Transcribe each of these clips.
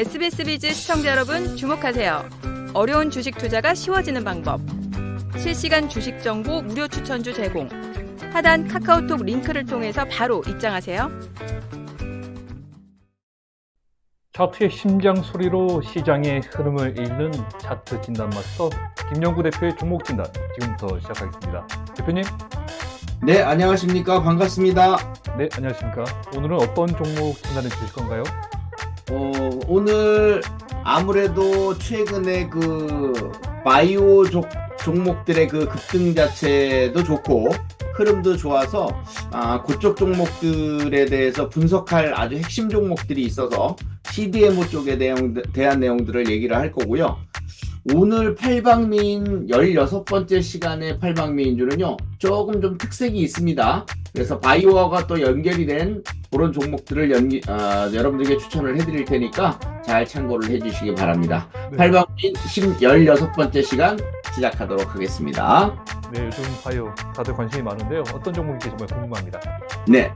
SBS 비즈 시청자 여러분 주목하세요. 어려운 주식 투자가 쉬워지는 방법. 실시간 주식 정보 무료 추천주 제공. 하단 카카오톡 링크를 통해서 바로 입장하세요. 차트의 심장 소리로 시장의 흐름을 읽는 차트 진단 마스터 김영구 대표의 종목 진단 지금부터 시작하겠습니다. 대표님, 네, 안녕하십니까. 반갑습니다. 네 안녕하십니까? 오늘은 어떤 종목 진단해 주실 건가요? 어, 오늘 아무래도 최근에 그 바이오 족, 종목들의 그 급등 자체도 좋고 흐름도 좋아서 아, 그쪽 종목들에 대해서 분석할 아주 핵심 종목들이 있어서 CDMO 쪽에 대한, 대한 내용들을 얘기를 할 거고요. 오늘 팔방미인 16번째 시간의 팔방미인주는요, 조금 좀 특색이 있습니다. 그래서 바이오와 또 연결이 된 그런 종목들을 연기, 아, 여러분들에게 추천을 해드릴 테니까 잘 참고를 해주시기 바랍니다. 네. 팔방미인 16번째 시간 시작하도록 하겠습니다. 네, 요즘 바이오 다들 관심이 많은데요. 어떤 종목인지 정말 궁금합니다. 네.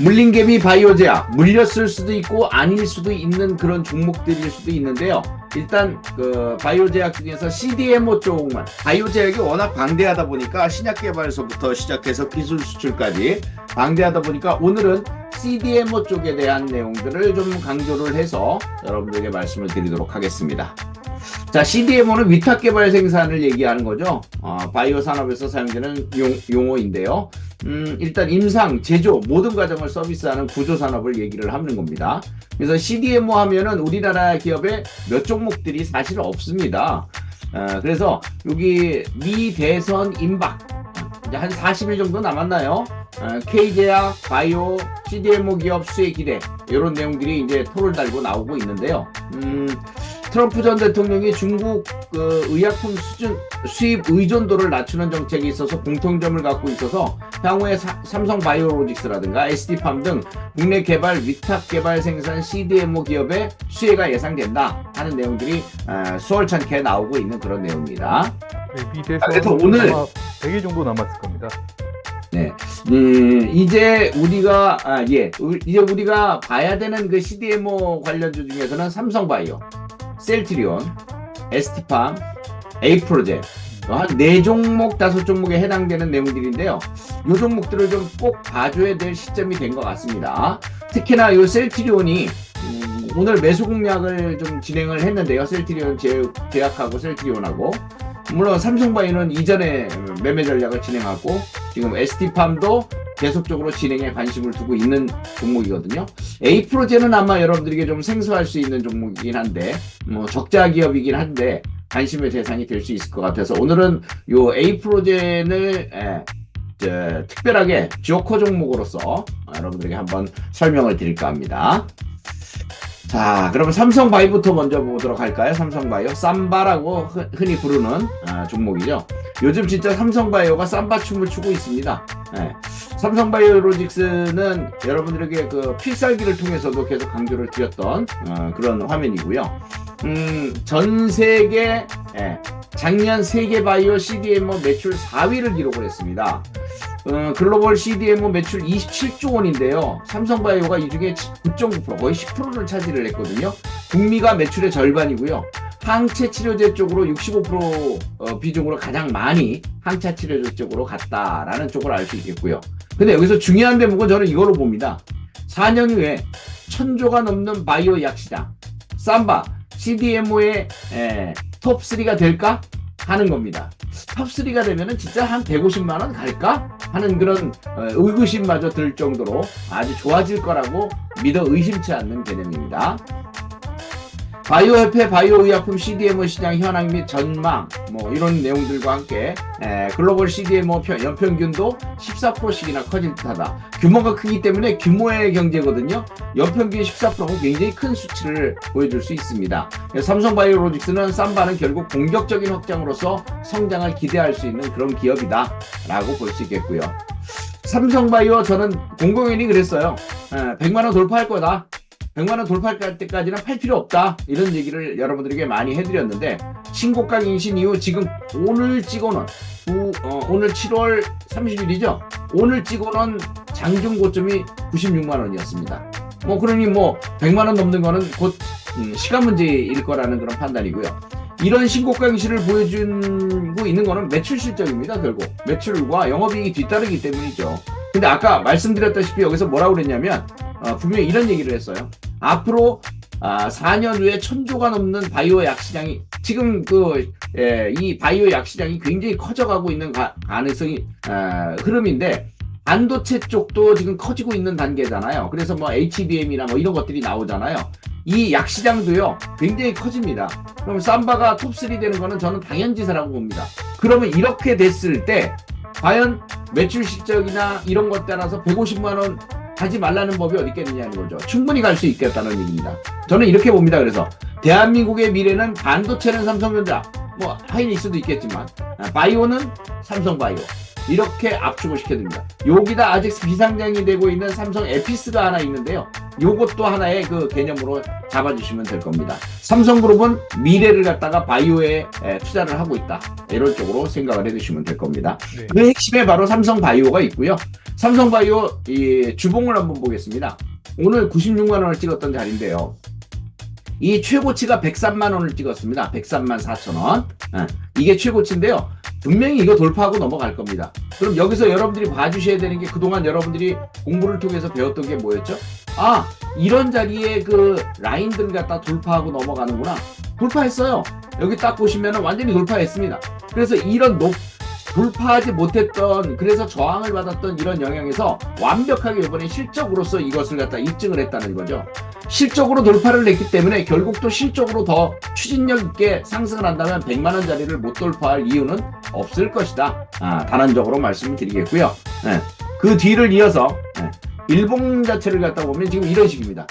물린개미 바이오제약. 물렸을 수도 있고 아닐 수도 있는 그런 종목들일 수도 있는데요. 일단 그 바이오제약 중에서 CDMO 쪽만 바이오제약이 워낙 방대하다 보니까 신약 개발서부터 시작해서 기술 수출까지 방대하다 보니까 오늘은 CDMO 쪽에 대한 내용들을 좀 강조를 해서 여러분들에게 말씀을 드리도록 하겠습니다. 자, CDMO는 위탁 개발 생산을 얘기하는 거죠. 어, 바이오 산업에서 사용되는 용, 용어인데요. 음, 일단 임상, 제조 모든 과정을 서비스하는 구조 산업을 얘기를 하는 겁니다. 그래서 CDMO 하면은 우리나라 기업에 몇 종목들이 사실 없습니다. 어, 그래서 여기 미 대선 임박 이제 한 40일 정도 남았나요? 어, K제약, 바이오, CDMO 기업 수혜 기대 이런 내용들이 이제 토를 달고 나오고 있는데요. 음, 트럼프 전 대통령이 중국 그 의약품 수준 수입 의존도를 낮추는 정책이 있어서 공통점을 갖고 있어서 향후에 사- 삼성 바이오로직스라든가 SD팜 등 국내 개발 위탁 개발 생산 CDMO 기업의 수혜가 예상된다 하는 내용들이 어, 수월찮게 나오고 있는 그런 내용입니다. 네, 아, 그래서 오늘- 아마 100일 정도 남았을 겁니다. 네, 음, 이제 우리가 아, 예, 우- 이제 우리가 봐야 되는 그 CDMO 관련주 중에서는 삼성바이오, 셀트리온, 에스티팜, 에이프로제 한네 종목 다섯 종목에 해당되는 내용들인데요. 이 종목들을 좀 꼭 봐줘야 될 시점이 된 것 같습니다. 특히나 이 셀트리온이 음, 오늘 매수 공략을 좀 진행을 했는데요. 셀트리온 제, 제약하고 셀트리온하고 물론 삼성바이오는 이전에 매매 전략을 진행하고 지금 ST팜도 계속적으로 진행에 관심을 두고 있는 종목이거든요. 에이프로제는 아마 여러분들에게 좀 생소할 수 있는 종목이긴 한데, 뭐 적자 기업이긴 한데 관심의 대상이 될 수 있을 것 같아서 오늘은 요 에이프로젠을 예, 저, 특별하게 지오커 종목으로서 여러분들에게 한번 설명을 드릴까 합니다. 자, 그러면 삼성 바이부터 먼저 보도록 할까요? 삼성 바이오 삼바라고 흔- 흔히 부르는 아, 종목이죠. 요즘 진짜 삼성 바이오가 삼바 춤을 추고 있습니다. 예. 삼성 바이오로직스는 여러분들에게 그 필살기를 통해서도 계속 강조를 드렸던 어, 그런 화면이고요. 음, 전 세계 예, 작년 세계 바이오 CDMO 매출 4위를 기록을 했습니다. 어, 글로벌 CDMO 매출 27조 원인데요. 삼성바이오가 이 중에 9.9% 거의 10%를 차지를 했거든요. 북미가 매출의 절반이고요. 항체 치료제 쪽으로 65% 어, 비중으로 가장 많이 항체 치료제 쪽으로 갔다라는 쪽을 알 수 있겠고요. 근데 여기서 중요한 대목은 저는 이걸로 봅니다. 4년 후에 천조가 넘는 바이오 약 시장, 삼바, CDMO의 톱3가 될까? 하는 겁니다. 탑3가 되면은 진짜 한 150만 원 갈까? 하는 그런 어, 의구심마저 들 정도로 아주 좋아질 거라고 믿어 의심치 않는 개념입니다. 바이오협회 바이오의약품 CDMO 시장 현황 및 전망 뭐 이런 내용들과 함께 에, 글로벌 CDMO 편- 연평균도 14%씩이나 커질 듯하다. 규모가 크기 때문에 규모의 경제거든요. 연평균 14%가 굉장히 큰 수치를 보여줄 수 있습니다. 삼성바이오로직스는 삼바는 결국 공격적인 확장으로서 성장을 기대할 수 있는 그런 기업이다라고 볼 수 있겠고요. 삼성바이오 저는 공공연히 그랬어요. 에, 100만 원 돌파할 거다. 100만 원 돌파할 때까지는 팔 필요 없다. 이런 얘기를 여러분들에게 많이 해드렸는데 신고가 갱신 이후 지금 오늘 찍어놓은 구- 어, 오늘 7월 30일이죠. 오늘 찍어놓은 장중 고점이 96만 원이었습니다. 뭐 그러니 뭐 100만 원 넘는 거는 곧 음, 시간 문제일 거라는 그런 판단이고요. 이런 신고가 행실을 보여주고 있는 거는 매출 실적입니다. 결국 매출과 영업이익이 뒤따르기 때문이죠. 근데 아까 말씀드렸다시피 여기서 뭐라고 그랬냐면 어, 분명히 이런 얘기를 했어요. 앞으로 아, 4년 후에 천조가 넘는 바이오 약 시장이 지금 그이 바이오 약 시장이 굉장히 커져가고 있는 가, 가능성이 아, 흐름인데 반도체 쪽도 지금 커지고 있는 단계잖아요. 그래서 뭐 HBM이나 뭐 이런 것들이 나오잖아요. 이 약 시장도요 굉장히 커집니다. 그럼 삼바가 톱3 되는 거는 저는 당연지사라고 봅니다. 그러면 이렇게 됐을 때 과연 매출 실적이나 이런 것 따라서 150만 원 하지 말라는 법이 어디 있겠느냐는 거죠. 충분히 갈 수 있겠다는 얘기입니다. 저는 이렇게 봅니다. 그래서 대한민국의 미래는 반도체는 삼성전자, 뭐 하이닉스도 있겠지만 아, 바이오는 삼성바이오 이렇게 압축을 시켜줍니다. 여기다 아직 비상장이 되고 있는 삼성 에피스가 하나 있는데요. 요것도 하나의 그 개념으로 잡아주시면 될 겁니다. 삼성그룹은 미래를 갖다가 바이오에 에, 투자를 하고 있다. 이런 쪽으로 생각을 해두시면 될 겁니다. 네. 그 핵심에 바로 삼성바이오가 있고요. 삼성바이오 이 주봉을 한번 보겠습니다. 오늘 96만 원을 찍었던 자리인데요. 이 최고치가 103만 원을 찍었습니다. 103만 4천 원. 예, 이게 최고치인데요. 분명히 이거 돌파하고 넘어갈 겁니다. 그럼 여기서 여러분들이 봐주셔야 되는 게 그동안 여러분들이 공부를 통해서 배웠던 게 뭐였죠? 아, 이런 자리에 그 라인들 갖다 돌파하고 넘어가는구나. 돌파했어요. 여기 딱 보시면 완전히 돌파했습니다. 그래서 이런 높, 돌파하지 못했던 그래서 저항을 받았던 이런 영향에서 완벽하게 이번에 실적으로서 이것을 갖다 입증을 했다는 거죠. 실적으로 돌파를 냈기 때문에 결국 또 실적으로 더 추진력 있게 상승을 한다면 100만 원짜리를 못 돌파할 이유는 없을 것이다. 아, 단언적으로 말씀을 드리겠고요. 예. 그 뒤를 이어서 예. 일봉 자체를 갖다 보면 지금 이런 식입니다.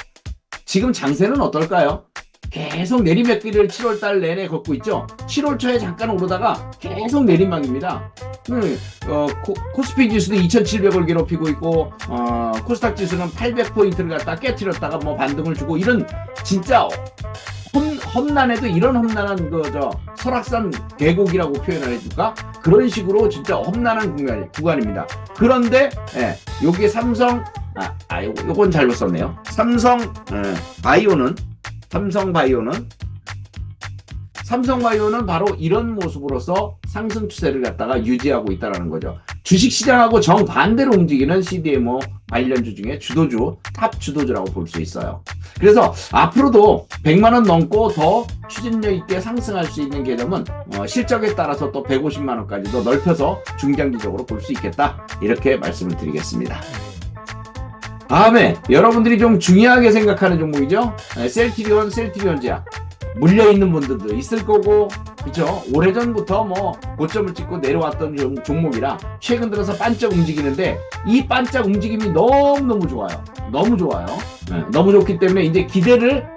지금 장세는 어떨까요? 계속 내리막길을 7월 달 내내 걷고 있죠. 7월 초에 잠깐 오르다가 계속 내리막입니다. 음, 어, 코, 스피 지수도 2,700을 괴롭히고 있고, 어, 코스닥 지수는 800포인트를 갖다 깨트렸다가 뭐 반등을 주고, 이런 진짜 험, 험난해도 이런 험난한 그, 저, 설악산 계곡이라고 표현을 해줄까? 그런 식으로 진짜 험난한 구간, 구간입니다. 그런데, 예, 여기에 삼성, 아, 아, 요건 잘못 썼네요. 삼성, 예, 바이오는, 삼성 바이오는 삼성 바이오는 바로 이런 모습으로서 상승 추세를 갖다가 유지하고 있다는 거죠. 주식 시장하고 정반대로 움직이는 CDMO 관련주 중에 주도주, 탑 주도주라고 볼 수 있어요. 그래서 앞으로도 100만 원 넘고 더 추진력 있게 상승할 수 있는 개념은 어, 실적에 따라서 또 150만 원까지도 넓혀서 중장기적으로 볼 수 있겠다. 이렇게 말씀을 드리겠습니다. 다음에 여러분들이 좀 중요하게 생각하는 종목이죠. 네, 셀티리온, 셀티리온 제약. 물려 있는 분들도 있을 거고, 그죠? 오래전부터 뭐 고점을 찍고 내려왔던 종- 종목이라 최근 들어서 반짝 움직이는데 이 반짝 움직임이 너무너무 좋아요. 너무 좋아요. 네, 너무 좋기 때문에 이제 기대를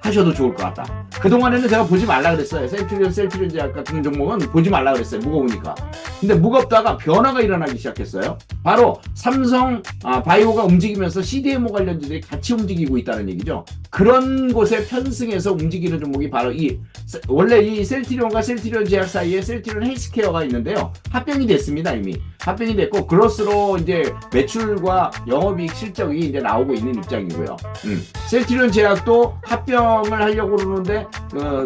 하셔도 좋을 것 같다. 그동안에는 제가 보지 말라 그랬어요. 셀트리온, 셀트리온 제약 같은 종목은 보지 말라 그랬어요. 무거우니까. 근데 무겁다가 변화가 일어나기 시작했어요. 바로 삼성 아, 바이오가 움직이면서 CDMO 관련주들이 같이 움직이고 있다는 얘기죠. 그런 곳에 편승해서 움직이는 종목이 바로 이 세- 원래 이 셀트리온과 셀트리온 제약 사이에 셀트리온 헬스케어가 있는데요. 합병이 됐습니다 이미 합병이 됐고 그로스로 이제 매출과 영업이익 실적이 이제 나오고 있는 입장이고요. 음. 셀트리온 제약도 합병을 하려고 그러는데 어,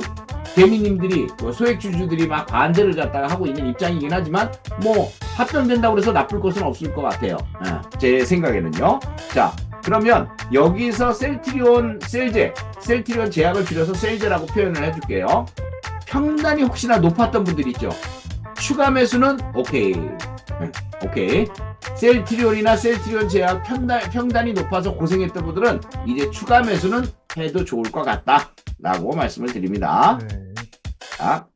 개미님들이 그 소액주주들이 막 반대를 갖다가 하고 있는 입장이긴 하지만 뭐 합병된다고 해서 나쁠 것은 없을 것 같아요. 예, 제 생각에는요. 자 그러면 여기서 셀트리온 셀제 셀트리온 제약을 줄여서 셀제라고 표현을 해줄게요. 평단이 혹시나 높았던 분들 있죠. 추가 매수는 오케이. 예, 오케이. 셀트리온이나 셀트리온 제약 평단, 평단이 높아서 고생했던 분들은 이제 추가 매수는 해도 좋을 것 같다. 라고 말씀을 드립니다. 네. 자,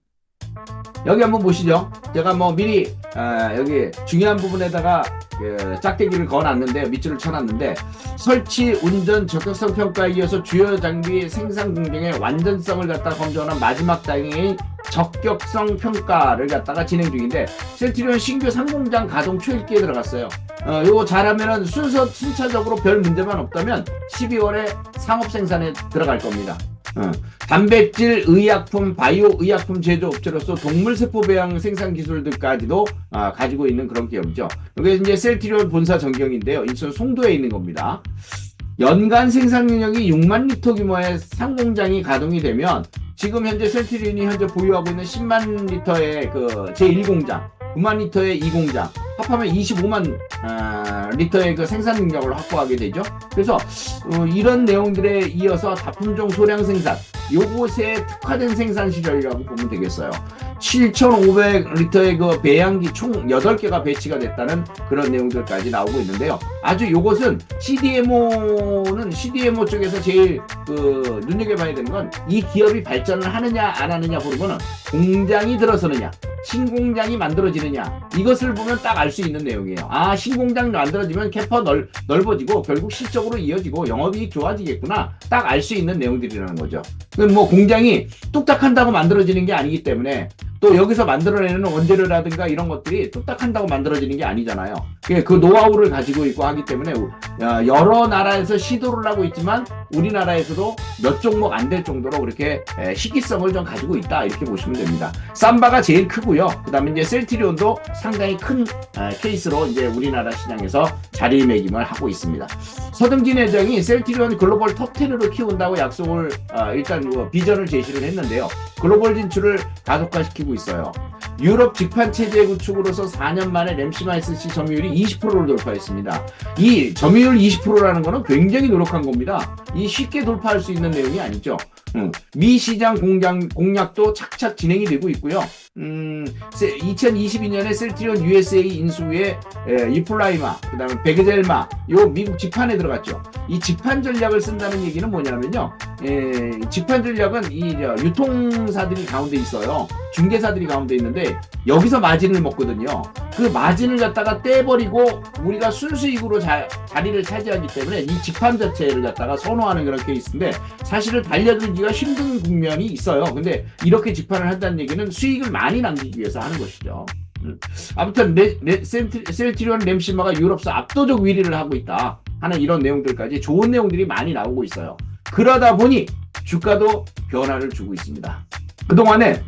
여기 한번 보시죠. 제가 뭐 미리 아, 여기 중요한 부분에다가 그 짝대기를 그어놨는데 밑줄을 쳐놨는데 설치, 운전, 적격성 평가에 이어서 주요 장비 생산 공정의 완전성을 갖다 검증하는 마지막 단계인 적격성 평가를 갖다가 진행 중인데 셀트리온 신규 상공장 가동 초읽기에 들어갔어요. 어, 요거 잘하면은 순서 순차적으로 별 문제만 없다면 12월에 상업 생산에 들어갈 겁니다. 어. 단백질, 의약품, 바이오 의약품 제조 업체로서 동물 세포 배양 생산 기술들까지도 아, 가지고 있는 그런 기업이죠. 이게 이제 셀트리온 본사 전경인데요. 인천 송도에 있는 겁니다. 연간 생산 능력이 6만 리터 규모의 상공장이 가동이 되면 지금 현재 셀트리온이 현재 보유하고 있는 10만 리터의 그 제1공장, 9만 리터의 2공장 합하면 25만 아, 리터의 그 생산 능력을 확보하게 되죠. 그래서 어, 이런 내용들에 이어서 다품종 소량 생산 요곳에 특화된 생산 시설이라고 보면 되겠어요. 7,500리터의 그 배양기 총 8개가 배치가 됐다는 그런 내용들까지 나오고 있는데요. 아주 요것은 CDMO는 CDMO 쪽에서 제일 그 눈여겨봐야 되는 건 이 기업이 발전을 하느냐 안 하느냐 보면은 공장이 들어서느냐 신공장이 만들어지느냐 이것을 보면 딱 알 수 있는 내용이에요. 아 신공장 만들어지면 캐퍼 넓, 넓어지고 결국 실적으로 이어지고 영업이익 좋아지겠구나 딱 알 수 있는 내용들이라는 거죠. 그뭐 공장이 뚝딱 한다고 만들어지는 게 아니기 때문에 또 여기서 만들어내는 원재료라든가 이런 것들이 뚝딱 한다고 만들어지는 게 아니잖아요. 그그 노하우를 가지고 있고 하기 때문에 어, 여러 나라에서 시도를 하고 있지만 우리나라에서도 몇 종목 안 될 정도로 그렇게 에, 희귀성을 좀 가지고 있다 이렇게 보시면 됩니다. 삼바가 제일 크고요. 그다음에 이제 셀트리온도 상당히 큰 에, 케이스로 이제 우리나라 시장에서 자리매김을 하고 있습니다. 서등진 회장이 셀트리온 글로벌 톱10으로 키운다고 약속을 어, 일단 뭐 비전을 제시를 했는데요. 글로벌 진출을 가속화시키고 있어요. 유럽 직판 체제 구축으로서 4년 만에 램시마이스시 점유율이 20%를 돌파했습니다. 이 점유율 20%라는 거는 굉장히 노력한 겁니다. 이 쉽게 돌파할 수 있는 내용이 아니죠. 음, 미 시장 공장, 공략도 착착 진행이 되고 있고요. 음, 2022년에 셀트리온 USA 인수 후에 에, 이플라이마, 그 다음에 베그젤마, 요 미국 직판에 들어갔죠. 이 직판 전략을 쓴다는 얘기는 뭐냐면요. 에, 직판 전략은 이 저, 유통사들이 가운데 있어요. 중개사들이 가운데 있는데 여기서 마진을 먹거든요. 그 마진을 갖다가 떼버리고 우리가 순수익으로 자, 자리를 차지하기 때문에 이 직판 자체를 갖다가 선호하는 그런 케이스인데 사실은 달려들기가 힘든 국면이 있어요. 근데 이렇게 직판을 한다는 얘기는 수익을 많이 남기기 위해서 하는 것이죠. 음. 아무튼 셀트리온 램시마가 유럽서 압도적 위리를 하고 있다 하는 이런 내용들까지 좋은 내용들이 많이 나오고 있어요. 그러다 보니 주가도 변화를 주고 있습니다. 그동안에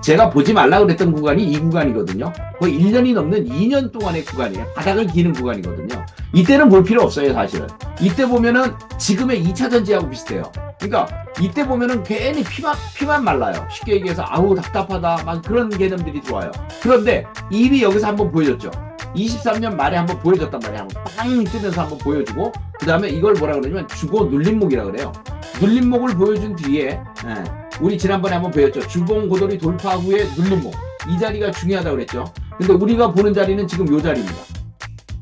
제가 보지 말라 그랬던 구간이 이 구간이거든요. 거의 1년이 넘는 2년 동안의 구간이에요. 바닥을 기는 구간이거든요. 이때는 볼 필요 없어요, 사실은. 이때 보면은 지금의 2차 전지하고 비슷해요. 그러니까 이때 보면은 괜히 피만, 피만 말라요. 쉽게 얘기해서 아우 답답하다 막 그런 개념들이 좋아요. 그런데 이미 여기서 한번 보여줬죠. 23년 말에 한번 보여줬단 말이야. 한번 빵 뜨면서 한번 보여주고 그 다음에 이걸 뭐라 그러냐면 주고 눌림목이라 그래요. 눌림목을 보여준 뒤에 예, 우리 지난번에 한번 배웠죠. 주봉 고돌이 돌파 후에 눌림목. 이 자리가 중요하다고 그랬죠. 근데 우리가 보는 자리는 지금 요 자리입니다.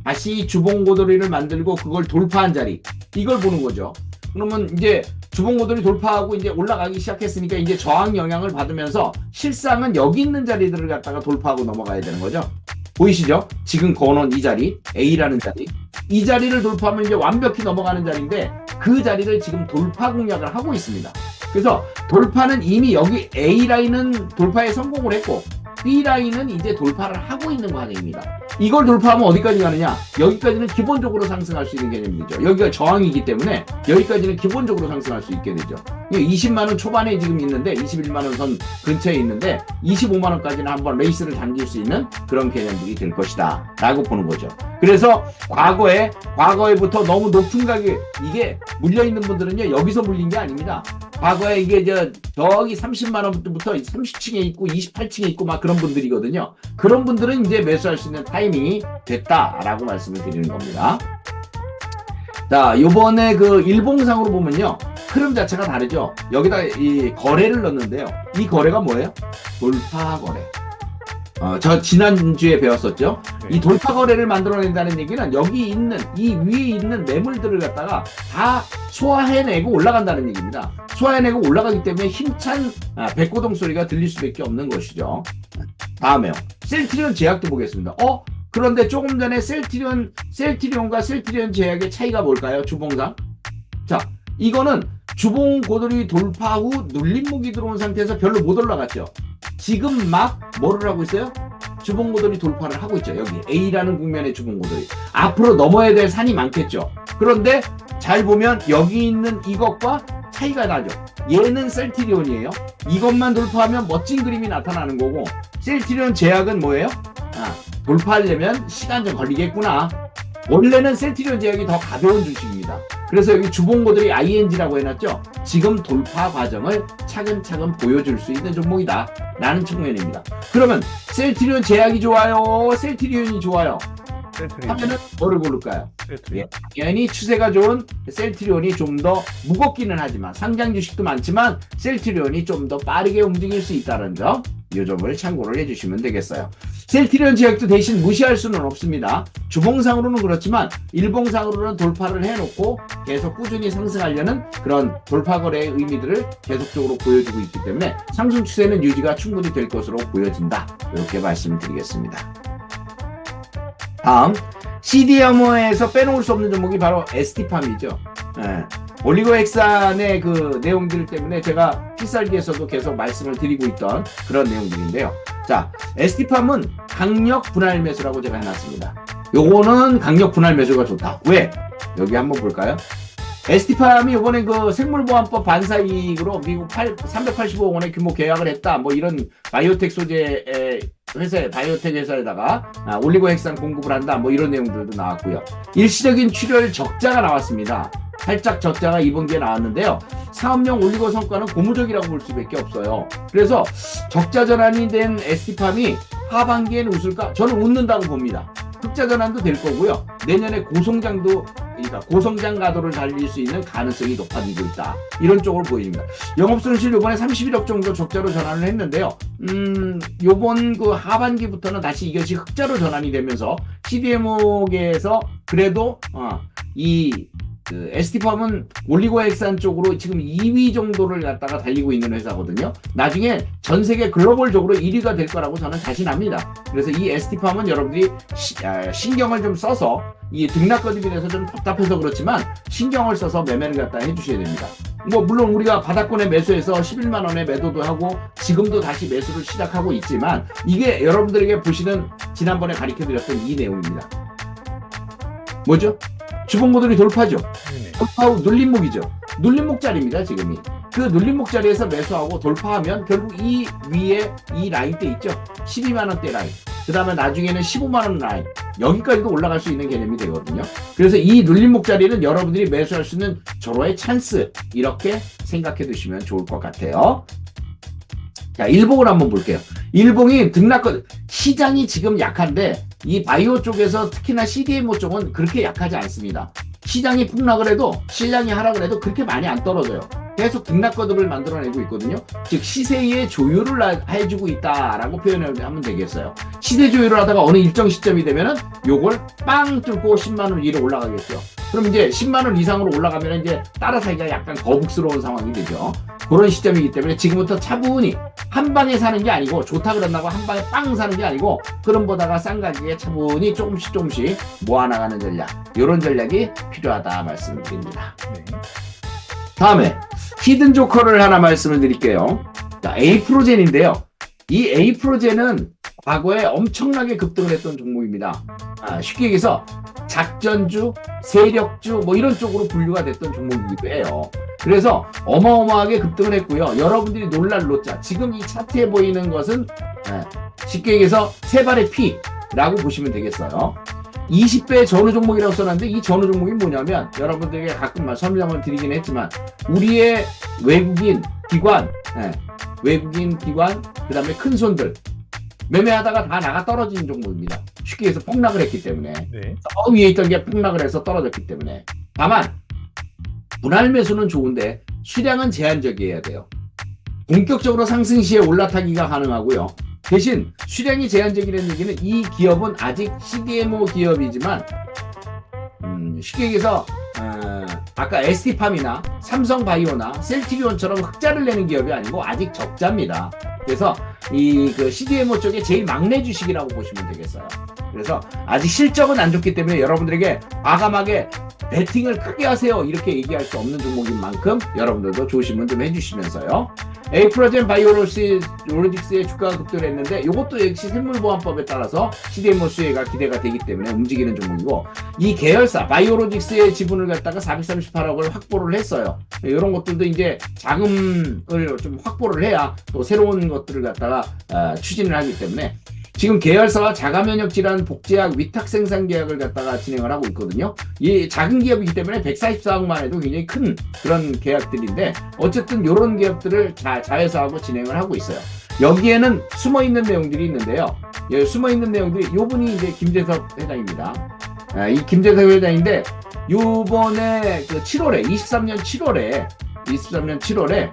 다시 주봉 고돌이를 만들고 그걸 돌파한 자리. 이걸 보는 거죠. 그러면 이제 주봉 고돌이 돌파하고 이제 올라가기 시작했으니까 이제 저항 영향을 받으면서 실상은 여기 있는 자리들을 갖다가 돌파하고 넘어가야 되는 거죠. 보이시죠? 지금 거놓은 이 자리, A라는 자리. 이 자리를 돌파하면 이제 완벽히 넘어가는 자리인데 그 자리를 지금 돌파 공략을 하고 있습니다. 그래서 돌파는 이미 여기 A 라인은 돌파에 성공을 했고 B 라인은 이제 돌파를 하고 있는 과정입니다. 이걸 돌파하면 어디까지 가느냐? 여기까지는 기본적으로 상승할 수 있는 개념이죠. 여기가 저항이기 때문에 여기까지는 기본적으로 상승할 수 있게 되죠. 20만 원 초반에 지금 있는데 21만 원 선 근처에 있는데 25만 원까지는 한번 레이스를 당길 수 있는 그런 개념들이 될 것이다 라고 보는 거죠. 그래서 과거에 과거에부터 너무 높은 가격 이게 물려 있는 분들은요 여기서 물린 게 아닙니다. 과거에 이게 저 저기 30만 원부터 30층에 있고 28층에 있고 막 그런 분들이거든요. 그런 분들은 이제 매수할 수 있는 타 이밍이 됐다라고 말씀을 드리는 겁니다. 자, 요번에 그 일봉상으로 보면요. 흐름 자체가 다르죠. 여기다 이 거래를 넣는데요. 이 거래가 뭐예요? 돌파 거래. 어, 저 지난주에 배웠었죠. 이 돌파 거래를 만들어낸다는 얘기는 여기 있는 이 위에 있는 매물들을 갖다가 다 소화해내고 올라간다는 얘기입니다. 소화해내고 올라가기 때문에 힘찬 아, 백고동 소리가 들릴 수밖에 없는 것이죠. 다음에요. 셀트리온 제약도 보겠습니다. 어? 그런데 조금 전에 셀트리온 셀트리온과 셀트리온 제약의 차이가 뭘까요? 주봉상. 자, 이거는 주봉 고돌이 돌파 후 눌림목이 들어온 상태에서 별로 못 올라갔죠. 지금 막 뭐를 하고 있어요? 주봉 고돌이 돌파를 하고 있죠. 여기 A라는 국면의 주봉 고돌이. 앞으로 넘어야 될 산이 많겠죠. 그런데 잘 보면 여기 있는 이것과 차이가 나죠. 얘는 셀트리온이에요. 이것만 돌파하면 멋진 그림이 나타나는 거고 셀트리온 제약은 뭐예요? 아, 돌파하려면 시간 좀 걸리겠구나. 원래는 셀트리온 제약이 더 가벼운 주식입니다. 그래서 여기 주봉고들이 ING라고 해놨죠. 지금 돌파 과정을 차근차근 보여줄 수 있는 종목이다. 라는 측면입니다. 그러면 셀트리온 제약이 좋아요? 셀트리온이 좋아요? 셀트리온. 하면은 뭐를 고를까요? 셀트리온. 당연히 추세가 좋은 셀트리온이 좀 더 무겁기는 하지만 상장 주식도 많지만 셀트리온이 좀 더 빠르게 움직일 수 있다는 점, 이 점을 참고를 해주시면 되겠어요. 셀트리온 제약도 대신 무시할 수는 없습니다. 주봉상으로는 그렇지만 일봉상으로는 돌파를 해놓고 계속 꾸준히 상승하려는 그런 돌파 거래의 의미들을 계속적으로 보여주고 있기 때문에 상승 추세는 유지가 충분히 될 것으로 보여진다. 이렇게 말씀을 드리겠습니다. 다음 CDMO에서 빼놓을 수 없는 종목이 바로 ST팜이죠. 예. 올리고엑산의 그 내용들 때문에 제가 필살기에서도 계속 말씀을 드리고 있던 그런 내용들인데요. 자, ST팜은 강력 분할 매수라고 제가 해놨습니다. 요거는 강력 분할 매수가 좋다. 왜? 여기 한번 볼까요? ST팜이 이번에 그 생물보안법 반사 이익으로 미국 8, 385억 원의 규모 계약을 했다. 뭐 이런 바이오텍 소재의 회사, 바이오텍 회사에다가 아, 올리고핵산 공급을 한다. 뭐 이런 내용들도 나왔고요. 일시적인 출혈 적자가 나왔습니다. 살짝 적자가 이번 기에 나왔는데요. 사업용 올리고 성과는 고무적이라고 볼 수밖에 없어요. 그래서 적자 전환이 된 ST팜이 하반기에는 웃을까? 저는 웃는다고 봅니다. 흑자 전환도 될 거고요. 내년에 고성장도 그러니까 고성장 가도를 달릴 수 있는 가능성이 높아지고 있다. 이런 쪽으로 보입니다. 영업손실 요번에 31억 정도 적자로 전환을 했는데요. 음, 요번 그 하반기부터는 다시 이것이 흑자로 전환이 되면서 CDMO계에서 그래도 어, 이 그 ST팜은 올리고액산 쪽으로 지금 2위 정도를 갖다가 달리고 있는 회사거든요. 나중에 전 세계 글로벌적으로 1위가 될 거라고 저는 자신합니다. 그래서 이 ST팜은 여러분들이 시- 아, 신경을 좀 써서 이 등락거듭이 돼서 좀 답답해서 그렇지만 신경을 써서 매매를 갖다 해주셔야 됩니다. 뭐 물론 우리가 바닥권에 매수해서 11만 원에 매도도 하고 지금도 다시 매수를 시작하고 있지만 이게 여러분들에게 보시는 지난번에 가르쳐드렸던 이 내용입니다. 뭐죠? 주봉고들이 돌파죠. 돌파후 눌림목이죠. 눌림목 자리입니다, 지금이. 그 눌림목 자리에서 매수하고 돌파하면 결국 이 위에 이 라인대 있죠. 12만 원대 라인. 그 다음에 나중에는 15만 원 라인. 여기까지도 올라갈 수 있는 개념이 되거든요. 그래서 이 눌림목 자리는 여러분들이 매수할 수 있는 절호의 찬스. 이렇게 생각해 두시면 좋을 것 같아요. 자, 일봉을 한번 볼게요. 일봉이 등락권, 시장이 지금 약한데, 이 바이오 쪽에서 특히나 CDMO 쪽은 그렇게 약하지 않습니다. 시장이 폭락을 해도, 시장이 하락을 해도 그렇게 많이 안 떨어져요. 계속 등락거듭을 만들어내고 있거든요. 즉, 시세의 조율을 하- 해주고 있다라고 표현하면 되겠어요. 시세 조율을 하다가 어느 일정 시점이 되면은 요걸 빵 뚫고 10만 원 위로 올라가겠죠. 그럼 이제 10만 원 이상으로 올라가면 이제 따라 사기가 약간 거북스러운 상황이 되죠. 그런 시점이기 때문에 지금부터 차분히 한 방에 사는 게 아니고 좋다 그런다고 한 방에 빵 사는 게 아니고 그럼 보다가 싼 가격에 차분히 조금씩 조금씩 모아나가는 전략 이런 전략이 필요하다 말씀드립니다. 네. 다음에 히든 조커를 하나 말씀을 드릴게요. 자, 에이프로젠인데요. 이 에이프로젠은 과거에 엄청나게 급등을 했던 종목입니다. 아, 쉽게 얘기해서 작전주, 세력주 뭐 이런 쪽으로 분류가 됐던 종목이기도 해요. 그래서 어마어마하게 급등을 했고요. 여러분들이 놀랄 노자. 지금 이 차트에 보이는 것은 예, 쉽게 얘기해서 세 발의 피라고 보시면 되겠어요. 20배 전후 종목이라고 써놨는데 이 전후 종목이 뭐냐면 여러분들에게 가끔 말 설명을 드리긴 했지만 우리의 외국인 기관, 예, 외국인 기관, 그 다음에 큰 손들 매매하다가 다 나가 떨어진 종목입니다. 쉽게 해서 폭락을 했기 때문에 네. 저 위에 있던 게 폭락을 해서 떨어졌기 때문에 다만 분할 매수는 좋은데 수량은 제한적이어야 돼요. 본격적으로 상승 시에 올라타기가 가능하고요. 대신 수량이 제한적이라는 얘기는 이 기업은 아직 CDMO 기업이지만 음, 쉽게 얘기해서 어, 아까 ST팜이나 삼성바이오나 셀티리온처럼 흑자를 내는 기업이 아니고 아직 적자입니다. 그래서 이 그 CDMO 쪽에 제일 막내 주식이라고 보시면 되겠어요. 그래서 아직 실적은 안 좋기 때문에 여러분들에게 과감하게 배팅을 크게 하세요 이렇게 얘기할 수 없는 종목인 만큼 여러분들도 조심은 좀 해주시면서요. 에이프로젠 바이오로직스의 주가가 급등을 했는데 이것도 역시 생물보안법에 따라서 CDMO 수혜가 기대가 되기 때문에 움직이는 종목이고 이 계열사 바이오로직스의 지분을 갖다가 438억을 확보를 했어요. 이런 것들도 이제 자금을 좀 확보를 해야 또 새로운 것들을 갖다가 어, 추진을 하기 때문에 지금 계열사와 자가면역 질환 복제약 위탁 생산 계약을 갖다가 진행을 하고 있거든요. 이 작은 기업이기 때문에 144억만 해도 굉장히 큰 그런 계약들인데 어쨌든 이런 기업들을 자, 자회사하고 진행을 하고 있어요. 여기에는 숨어 있는 내용들이 있는데요. 예, 숨어 있는 내용들이 요분이 이제 김재섭 회장입니다. 아, 이 김재섭 회장인데 요번에 그 7월에 23년 7월에 23년 7월에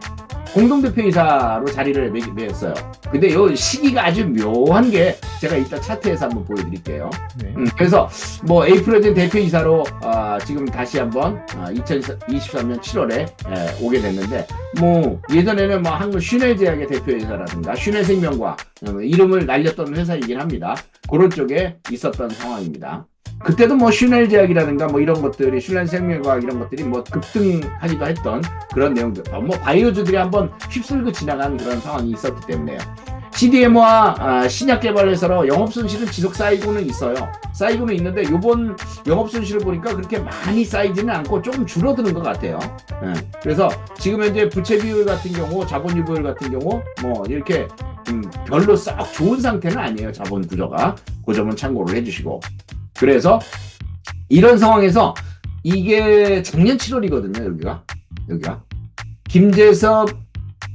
공동대표이사로 자리를 매- 매었어요. 근데 요 시기가 아주 묘한 게 제가 이따 차트에서 한번 보여드릴게요. 네. 음, 그래서 뭐 에이프로젠 대표이사로 아, 지금 다시 한번 아, 2023년 7월에 오게 됐는데 뭐 예전에는 뭐 한국 슈넬제약의 대표이사라든가 슈넬생명과 음, 이름을 날렸던 회사이긴 합니다. 그런 쪽에 있었던 상황입니다. 그때도 뭐 슈넬 제약이라든가 뭐 이런 것들이 슈넬생명과학 이런 것들이 뭐 급등하기도 했던 그런 내용들, 어, 뭐 바이오주들이 한번 휩쓸고 지나간 그런 상황이 있었기 때문에요. CDMO와 아, 신약 개발 회사로 영업 손실은 지속 쌓이고는 있어요. 쌓이고는 있는데 요번 영업 손실을 보니까 그렇게 많이 쌓이지는 않고 조금 줄어드는 것 같아요. 예. 그래서 지금 현재 부채 비율 같은 경우, 자본 유보율 같은 경우 뭐 이렇게 음, 별로 썩 좋은 상태는 아니에요. 자본 구조가 그 점은 참고를 해주시고 그래서 이런 상황에서 이게 작년 7월이거든요. 여기가 여기가 김재섭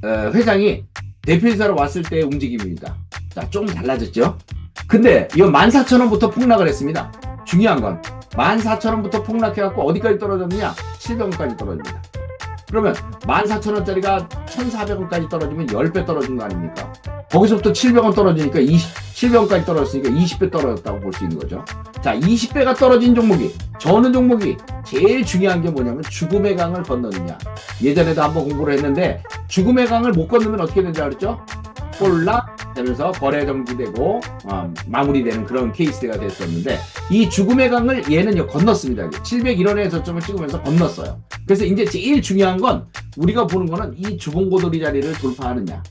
어, 회장이 대표이사로 왔을 때의 움직임입니다. 자, 좀 달라졌죠? 근데 이거 14,000원부터 폭락을 했습니다. 중요한 건 14,000원부터 폭락해갖고 어디까지 떨어졌느냐? 700원까지 떨어집니다. 그러면 14,000원짜리가 1,400원까지 떨어지면 10배 떨어진 거 아닙니까? 거기서부터 700원 떨어지니까 20, 700원까지 떨어졌으니까 20배 떨어졌다고 볼 수 있는 거죠. 자, 20배가 떨어진 종목이, 저는 종목이 제일 중요한 게 뭐냐면 죽음의 강을 건너느냐. 예전에도 한번 공부를 했는데 죽음의 강을 못 건너면 어떻게 된다 그랬죠? 꼴락 되면서 거래 정지되고 어, 마무리되는 그런 케이스가 됐었는데 이 죽음의 강을 얘는요 건넜습니다. 701원의 저점을 찍으면서 건넜어요. 그래서 이제 제일 중요한 건 우리가 보는 거는 이 주봉고돌이 자리를 돌파하느냐.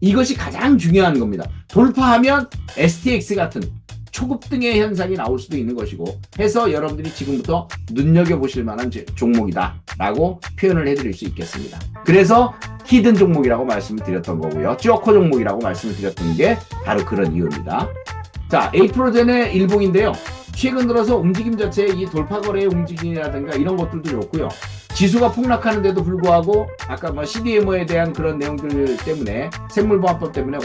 이것이 가장 중요한 겁니다. 돌파하면 STX 같은 초급 등의 현상이 나올 수도 있는 것이고 해서 여러분들이 지금부터 눈여겨보실 만한 제- 종목이다 라고 표현을 해드릴 수 있겠습니다. 그래서 히든 종목이라고 말씀을 드렸던 거고요. 쪼커 종목이라고 말씀을 드렸던 게 바로 그런 이유입니다. 자, 에이프로젠의 일봉인데요. 최근 들어서 움직임 자체의 이 돌파 거래의 움직임이라든가 이런 것들도 좋고요. 지수가 폭락하는데도 불구하고 아까 뭐 CDMO에 대한 그런 내용들 때문에 생물보안법 때문에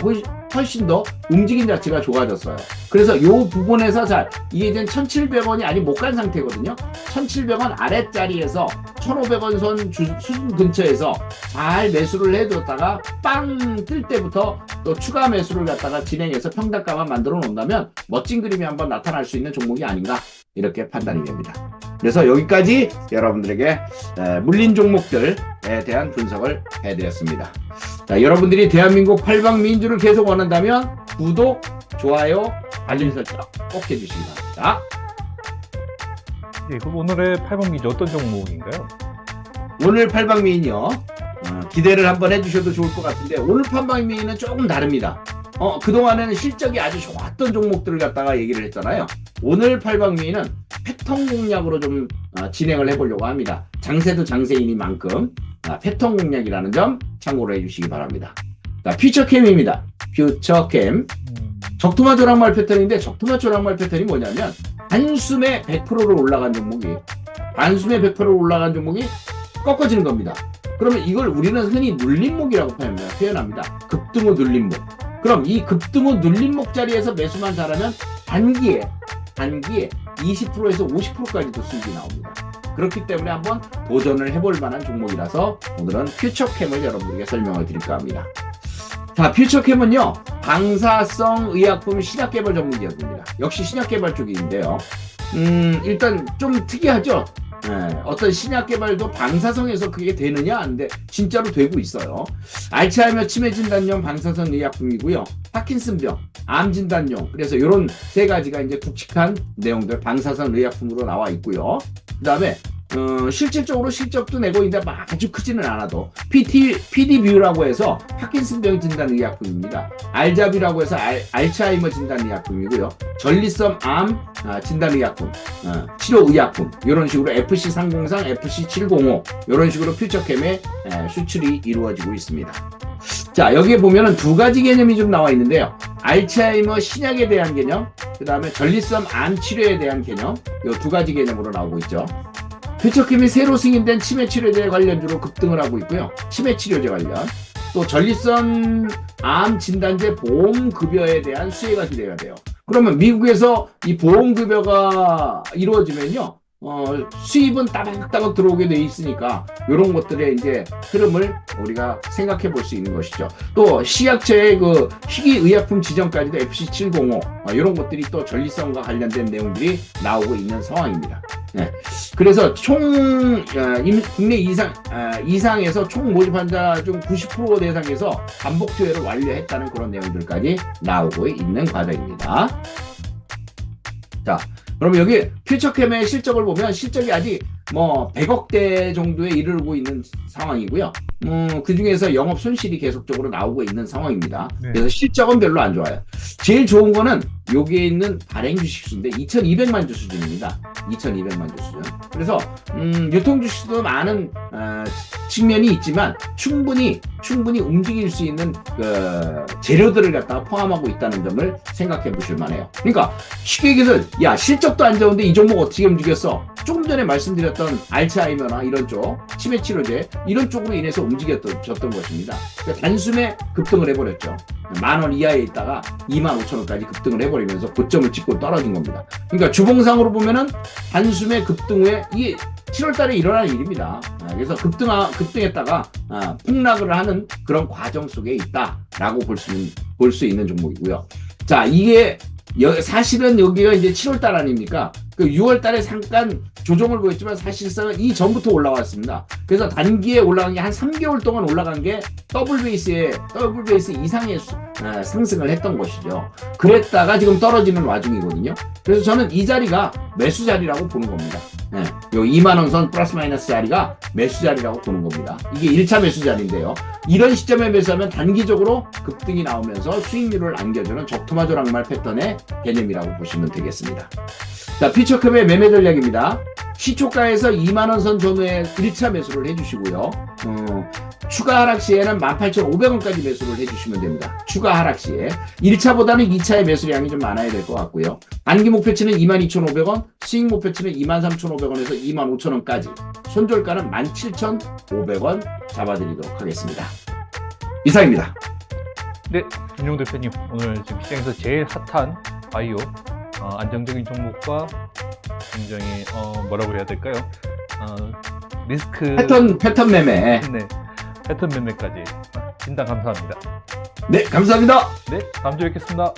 훨씬, 더 움직임 자체가 좋아졌어요. 그래서 요 부분에서 잘 이게 이제 1,700원이 아직 못간 상태거든요. 1,700원 아래짜리에서 1,500원 선 주- 수준 근처에서 잘 매수를 해뒀다가 빵 뜰 때부터 또 추가 매수를 갖다가 진행해서 평단가만 만들어 놓는다면 멋진 그림이 한번 나타날 수 있는 종목이 아닌가 이렇게 판단이 됩니다. 그래서 여기까지 여러분들에게 에, 물린 종목들에 대한 분석을 해드렸습니다. 자, 여러분들이 대한민국 팔방 민주를 계속 원한다면 구독, 좋아요, 알림 설정 꼭 해주시기 바랍니다. 예, 그럼 오늘의 8번기지 어떤 종목인가요? 오늘 팔방미인이요. 어, 기대를 한번 해주셔도 좋을 것 같은데 오늘 팔방미인은 조금 다릅니다. 어, 그동안에는 실적이 아주 좋았던 종목들을 갖다가 얘기를 했잖아요. 오늘 팔방미인은 패턴 공략으로 좀 어, 진행을 해보려고 합니다. 장세도 장세이니만큼 아, 패턴 공략이라는 점 참고로 해주시기 바랍니다. 자, 퓨처캠입니다. 퓨처캠. 음, 적토마 조랑말 패턴인데 적토마 조랑말 패턴이 뭐냐면 단숨에 100%로 올라간 종목이 단숨에 100%로 올라간 종목이 꺾어지는 겁니다. 그러면 이걸 우리는 흔히 눌림목이라고 표현합니다. 표현합니다. 급등 후 눌림목. 그럼 이 급등 후 눌림목 자리에서 매수만 잘하면 단기에 단기에 20%에서 50%까지도 수익이 나옵니다. 그렇기 때문에 한번 도전을 해볼 만한 종목이라서 오늘은 퓨처캠을 여러분들에게 설명을 드릴까 합니다. 자, 퓨처캠은요, 방사성 의약품 신약 개발 전문 기업입니다. 역시 신약 개발 쪽인데요. 음, 일단 좀 특이하죠? 예, 어떤 신약 개발도 방사성에서 그게 되느냐? 안데 진짜로 되고 있어요. 알츠하이머 치매 진단용 방사성 의약품이고요. 파킨슨병, 암 진단용. 그래서 이런 세 가지가 이제 굵직한 내용들 방사성 의약품으로 나와 있고요. 그다음에 어, 실질적으로 실적도 내고 있는데 막 아주 크지는 않아도 PT, PD뷰라고 해서 파킨슨병 진단 의약품입니다. 알자비라고 해서 알, 알츠하이머 진단 의약품이고요. 전리성 암 아, 진단 의약품, 어, 치료 의약품 이런 식으로 FC 303, FC 705 이런 식으로 퓨처캠의 에, 수출이 이루어지고 있습니다. 자 여기에 보면은 두 가지 개념이 좀 나와 있는데요. 알츠하이머 신약에 대한 개념, 그 다음에 전립선 암 치료에 대한 개념, 이 두 가지 개념으로 나오고 있죠. 퓨처캠이 새로 승인된 치매 치료제 관련주로 급등을 하고 있고요. 치매 치료제 관련. 또 전립선 암 진단제 보험 급여에 대한 수혜가 기대가 돼요. 그러면 미국에서 이 보험 급여가 이루어지면요. 어, 수입은 따박따박 들어오게 돼 있으니까 이런 것들의 이제 흐름을 우리가 생각해 볼 수 있는 것이죠. 또 시약처의 그 희귀의약품 지정까지도 FC705 어, 이런 것들이 또 전리성과 관련된 내용들이 나오고 있는 상황입니다. 네. 그래서 총 어, 임- 국내 이상 어, 이상에서 총 모집 환자 중 90% 대상에서 반복 투여를 완료했다는 그런 내용들까지 나오고 있는 과정입니다. 자, 그럼 여기 퓨처캠의 실적을 보면 실적이 아직 뭐 100억대 정도에 이르고 있는 상황이고요. 음, 그 중에서 영업 손실이 계속적으로 나오고 있는 상황입니다. 네. 그래서 실적은 별로 안 좋아요. 제일 좋은 거는 여기에 있는 발행 주식수인데 2,200만 주 수준입니다. 2,200만 주 수준. 그래서 음, 유통 주식도 많은 어, 측면이 있지만 충분히 충분히 움직일 수 있는 그 재료들을 갖다가 포함하고 있다는 점을 생각해 보실 만해요. 그러니까 쉽게 얘기해서 야 실적도 안 좋은데 이 종목 어떻게 움직였어? 조금 전에 말씀드렸던 알츠하이머나 이런 쪽 치매 치료제 이런 쪽으로 인해서 움직였던 것입니다. 그러니까 단숨에 급등을 해버렸죠. 만 원 이하에 있다가 2만 5천 원까지 급등을 해버리면서 고점을 찍고 떨어진 겁니다. 그러니까 주봉상으로 보면은 단숨에 급등 후에 이게 7월 달에 일어난 일입니다. 아, 그래서 급등, 급등했다가 아, 폭락을 하는 그런 과정 속에 있다라고 볼 수, 볼 수 있는 종목이고요. 자, 이게 여- 사실은 여기가 이제 7월 달 아닙니까? 그 6월 달에 잠깐 조정을 보였지만 사실상은 이 전부터 올라왔습니다. 그래서 단기에 올라간 게 한 3개월 동안 올라간 게 더블 베이스에 더블 베이스 이상의 수- 아, 상승을 했던 것이죠. 그랬다가 지금 떨어지는 와중이거든요. 그래서 저는 이 자리가 매수 자리라고 보는 겁니다. 예, 요 2만 원선 플러스 마이너스 자리가 매수 자리라고 보는 겁니다. 이게 1차 매수 자리인데요. 이런 시점에 매수하면 단기적으로 급등이 나오면서 수익률을 안겨주는 적토마조랑말 패턴의 개념이라고 보시면 되겠습니다. 자, 피처컵의 매매 전략입니다. 시초가에서 2만원 선 전후에 1차 매수를 해주시고요. 어, 추가 하락 시에는 18,500원까지 매수를 해주시면 됩니다. 추가 하락 시에. 1차보다는 2차의 매수량이 좀 많아야 될 것 같고요. 단기 목표치는 22,500원, 수익 목표치는 23,500원에서 25,000원까지. 손절가는 17,500원 잡아드리도록 하겠습니다. 이상입니다. 네, 김용 대표님 오늘 지금 시장에서 제일 핫한 바이오 어, 안정적인 종목과 굉장히 어, 뭐라고 해야 될까요? 어, 리스크 패턴, 패턴 매매. 네, 패턴 매매까지 진단 감사합니다. 네, 감사합니다. 네, 다음 주에 뵙겠습니다.